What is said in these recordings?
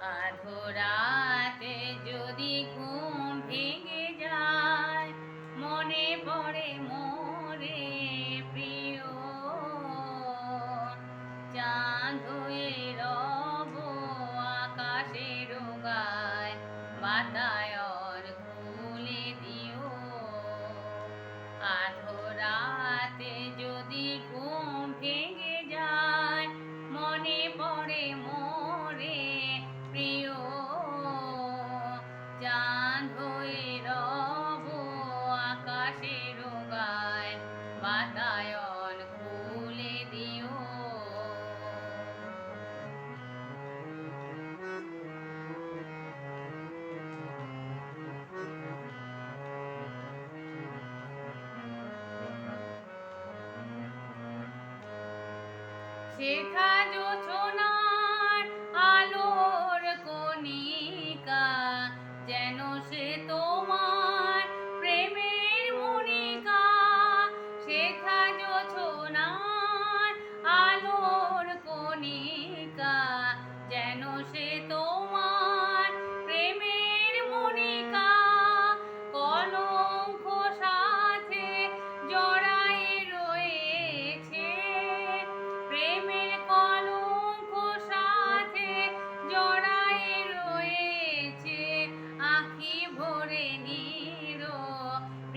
আধরা শেখা যোচনা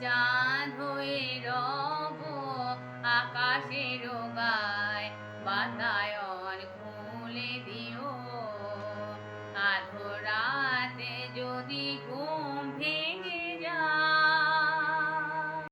চাঁদ হয়ে রব আকাশের গায় বাতায়